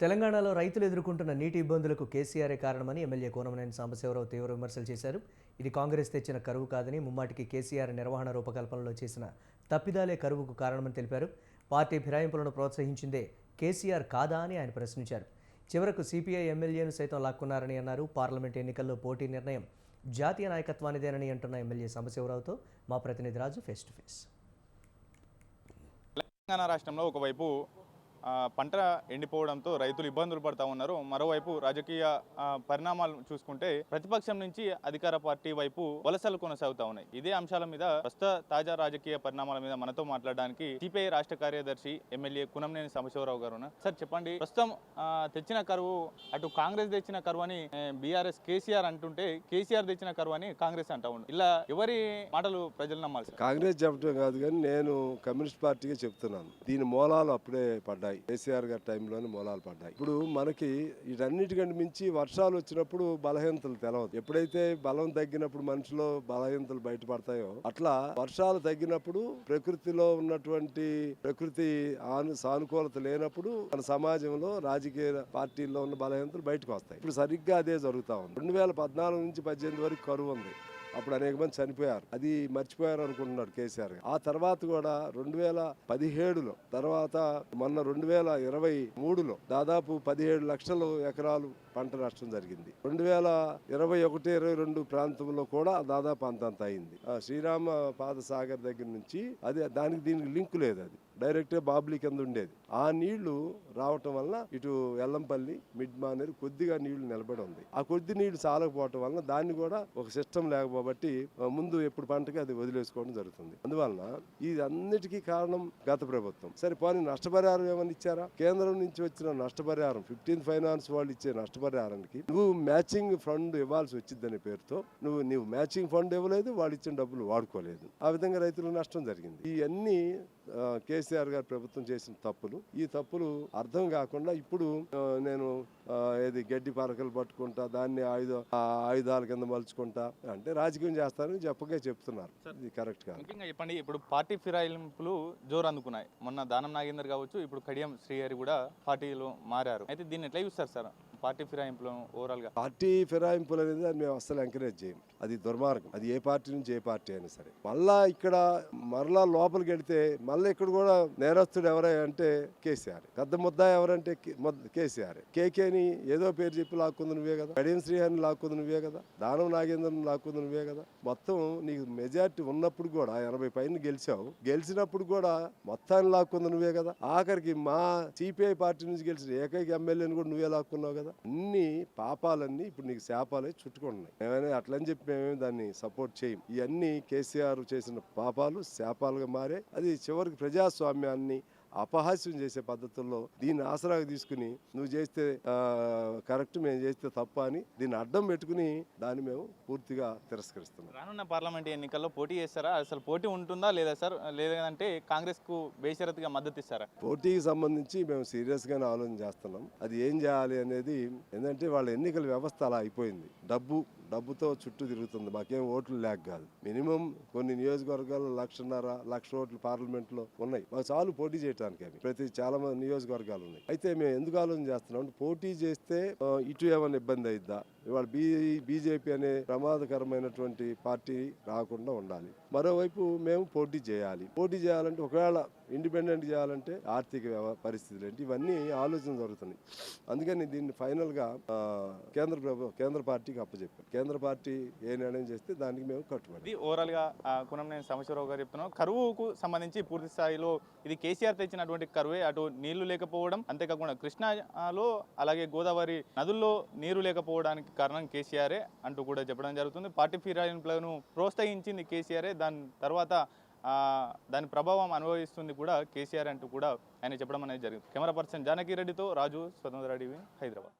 తెలంగాణలో రైతులు ఎదుర్కొంటున్న నీటి ఇబ్బందులకు కేసీఆరే కారణమని ఎమ్మెల్యే కోనమనేని సాంబశివరావు తీవ్ర విమర్శలు చేశారు. ఇది కాంగ్రెస్ తెచ్చిన కరువు కాదని ముమ్మాటికి కేసీఆర్ నిర్వహణ రూపకల్పనలో చేసిన తప్పిదాలే కరువుకు కారణమని తెలిపారు. పార్టీ ఫిరాయింపులను ప్రోత్సహించిందే కేసీఆర్ కాదా అని ఆయన ప్రశ్నించారు. చివరకు సిపిఐ ఎమ్మెల్యేను సైతం లాక్కున్నారని అన్నారు. పార్లమెంట్ ఎన్నికల్లో పోటీ నిర్ణయం జాతీయ నాయకత్వానిదేనని అంటున్న ఎమ్మెల్యే సాంబశివరావుతో మా ప్రతినిధి Raju face to face. Telangana రాష్ట్రంలో ఒకవైపు పంట ఎండిపోవడంతో రైతులు ఇబ్బందులు పడతా ఉన్నారు. మరోవైపు రాజకీయ పరిణామాలు చూసుకుంటే ప్రతిపక్షం నుంచి అధికార పార్టీ వైపు వలసలు కొనసాగుతా ఉన్నాయి. ఇదే అంశాల మీద ప్రస్తుత తాజా రాజకీయ పరిణామాల మీద మనతో మాట్లాడడానికి సిపిఐ రాష్ట్ర కార్యదర్శి ఎమ్మెల్యే కునంనేని సాంబశివరావు గారు సార్ చెప్పండి. ప్రస్తుతం తెచ్చిన కరువు అటు కాంగ్రెస్ తెచ్చిన కరువు అని బీఆర్ఎస్ కేసీఆర్ అంటుంటే కేసీఆర్ తెచ్చిన కరువు అని కాంగ్రెస్ అంటా ఉంది ఇలా ఎవరి మాటలు ప్రజలు నమ్మాలి కాంగ్రెస్ చెప్పడం కాదు కానీ నేను కమ్యూనిస్ట్ పార్టీగా చెప్తున్నాను. దీని మూలాలు అప్పుడే పడ్డాయి. కేసీఆర్ గారి టైంలోనే మూలాలు పడ్డాయి. ఇప్పుడు మనకి వీటన్నిటికంటే మించి వర్షాలు వచ్చినప్పుడు బలహీనతలు తెలవదు. ఎప్పుడైతే బలం తగ్గినప్పుడు మనిషిలో బలహీనతలు బయటపడతాయో అట్లా వర్షాలు తగ్గినప్పుడు ప్రకృతిలో ఉన్నటువంటి ప్రకృతి ఆను సానుకూలత లేనప్పుడు మన సమాజంలో రాజకీయ పార్టీల్లో ఉన్న బలహీనతలు బయటకు వస్తాయి. ఇప్పుడు సరిగ్గా అదే జరుగుతూ ఉంది. రెండు వేల పద్నాలుగు నుంచి పద్దెనిమిది వరకు కరువు ఉంది. అప్పుడు అనేక మంది చనిపోయారు. అది మర్చిపోయారు అనుకుంటున్నాడు కేసీఆర్ ఆ తర్వాత కూడా రెండు వేల పదిహేడులో తర్వాత మొన్న రెండు వేల ఇరవై మూడులో దాదాపు పదిహేడు లక్షల ఎకరాలు పంట నష్టం జరిగింది. రెండు వేల ఇరవై ఒకటి ఇరవై రెండు ప్రాంతంలో కూడా దాదాపు అంతంత అయింది. ఆ శ్రీరామ పాదసాగర్ దగ్గర నుంచి అది దానికి దీనికి లింక్ లేదు అది. డైరెక్ట్ బాబ్లీ కింద ఉండేది. ఆ నీళ్ళు రావటం వలన ఇటు ఎల్లంపల్లి మిడ్ మానేరు కొద్దిగా నీళ్ళు నిలబడి ఉంది. ఆ కొద్ది నీళ్ళు చాలకపోవటం వలన దాన్ని కూడా ఒక సిస్టమ్ లేకపోబట్టి ముందు ఎప్పుడు పంటకి అది వదిలేసుకోవడం జరుగుతుంది. అందువలన ఇది అన్నిటికీ కారణం గత ప్రభుత్వం. సరే పోనీ నష్టపరిహారం ఏమైనా ఇచ్చారా? కేంద్రం నుంచి వచ్చిన నష్టపరిహారం ఫిఫ్టీన్ ఫైనాన్స్ వాళ్ళు ఇచ్చే నష్టపరిహారానికి నువ్వు మ్యాచింగ్ ఫండ్ ఇవ్వాల్సి వచ్చిందనే పేరుతో నువ్వు నువ్వు మ్యాచింగ్ ఫండ్ ఇవ్వలేదు వాళ్ళు ఇచ్చిన డబ్బులు వాడుకోలేదు. ఆ విధంగా రైతులకు నష్టం జరిగింది. ఇవన్నీ కేసు కేసీఆర్ గారి ప్రభుత్వం చేసిన తప్పులు. ఈ తప్పులు అర్థం కాకుండా ఇప్పుడు నేను ఏది గడ్డి పరకలు పట్టుకుంటా దాన్ని ఆయుధ ఆయుధాల కింద మలుచుకుంటా అంటే రాజకీయం చేస్తారని చెప్పగా చెప్తున్నారు. ఇది కరెక్ట్ కాదు. ముఖ్యంగా చెప్పండి ఇప్పుడు పార్టీ ఫిరాయింపులు జోరు అందుకున్నాయి మొన్న దానం నాగేందర్ కావచ్చు ఇప్పుడు కడియం శ్రీహరి కూడా పార్టీలో మారారు. అయితే దీన్ని ఎట్లా చూస్తారు సార్? పార్టీ ఫిరాయింపులు ఓవరాల్గా? పార్టీ ఫిరాయింపులు అనేది అది మేము అస్సలు ఎంకరేజ్ చేయం అది దుర్మార్గం. అది ఏ పార్టీ నుంచి ఏ పార్టీ అయినా సరే. మళ్ళా ఇక్కడ మరలా లోపలికి వెడితే మళ్ళీ ఇక్కడ కూడా నేరస్తుడు ఎవరై అంటే కేసీఆర్. పెద్ద ముద్ద ఎవరంటే కే- కేసీఆర్. కేకేని ఏదో పేరు చెప్పి లాక్కుంది నువ్వే కదా. కడియం శ్రీహారిని లాక్కుంది నువ్వే కదా. దానం నాగేంద్రని లాక్కుంది నువ్వే కదా. మొత్తం నీకు మెజార్టీ ఉన్నప్పుడు కూడా ఎనభై పైన గెలిచావు. గెలిచినప్పుడు కూడా మొత్తాన్ని లాక్కుంది నువ్వే కదా. ఆఖరికి మా సిపిఐ పార్టీ నుంచి గెలిచిన ఏకైక ఎమ్మెల్యేని కూడా నువ్వే లాక్కున్నావు కదా. అన్ని పాపాలన్నీ ఇప్పుడు నీకు శాపాలే చుట్టుకుంటున్నాయి. మేమైనా అట్లని చెప్పి మేమేమి దాన్ని సపోర్ట్ చేయం. ఇవన్నీ కేసీఆర్ చేసిన పాపాలు శాపాలుగా మారే అది చివరికి ప్రజాస్వామ్యాన్ని అపహాస్యం చేసే పద్ధతుల్లో దీన్ని ఆసరాగా తీసుకుని నువ్వు చేస్తే కరెక్ట్ మేము చేస్తే తప్ప అని దీన్ని అడ్డం పెట్టుకుని దాన్ని మేము పూర్తిగా తిరస్కరిస్తున్నాం. రానున్న పార్లమెంట్ ఎన్నికల్లో పోటీ చేస్తారా? అసలు పోటీ ఉంటుందా లేదా సార్? లేదంటే కాంగ్రెస్కు బేషరతుగా మద్దతు ఇస్తారా? పోటీకి సంబంధించి మేము సీరియస్గానే ఆలోచన చేస్తున్నాం. అది ఏం చేయాలి అనేది ఏంటంటే వాళ్ళ ఎన్నికల వ్యవస్థ అలా అయిపోయింది. డబ్బు డబ్బుతో చుట్టూ తిరుగుతుంది. మాకేం ఓట్లు లేక కాదు. మినిమం కొన్ని నియోజకవర్గాల్లో లక్షన్నర లక్ష ఓట్లు పార్లమెంట్లో ఉన్నాయి. మాకు చాలు పోటీ చేయడానికి అవి. ప్రతి చాలా మంది నియోజకవర్గాలు ఉన్నాయి. అయితే మేము ఎందుకు ఆలోచన చేస్తున్నాం పోటీ చేస్తే ఇటు ఏమైనా ఇబ్బంది అయిద్దా? ఇవాళ బీ బీజేపీ అనే ప్రమాదకరమైనటువంటి పార్టీ రాకుండా ఉండాలి. మరోవైపు మేము పోటీ చేయాలి. పోటీ చేయాలంటే ఒకవేళ ఇండిపెండెంట్ చేయాలంటే ఆర్థిక పరిస్థితులు ఏంటి? ఇవన్నీ ఆలోచన జరుగుతున్నాయి. అందుకని దీన్ని ఫైనల్గా కేంద్ర ప్రభు కేంద్ర పార్టీకి అప్పచెప్పాం. కేంద్ర పార్టీ ఏ నిర్ణయం చేస్తే దానికి మేము కట్టుబడి ఓవరాల్గా ఓవరాల్గా కునంనేని సాంబశివరావు గారు చెప్తున్నాం కరువుకు సంబంధించి పూర్తి స్థాయిలో ఇది కేసీఆర్ తెచ్చినటువంటి కరువే. అటు నీళ్ళు లేకపోవడం అంతేకాకుండా కృష్ణాలో అలాగే గోదావరి నదుల్లో నీరు లేకపోవడానికి కారణం కేసీఆరే అంటూ కూడా చెప్పడం జరుగుతుంది. పార్టీ ఫిరాయింపులను ప్రోత్సహించింది కేసీఆరే. దాని తర్వాత దాని ప్రభావం అనుభవిస్తుంది కూడా కేసీఆర్ అంటూ కూడా ఆయన చెప్పడం అనేది జరిగింది. కెమెరా పర్సన్ జానకి రెడ్డితో రాజు స్వతంత్ర టీవీ హైదరాబాద్.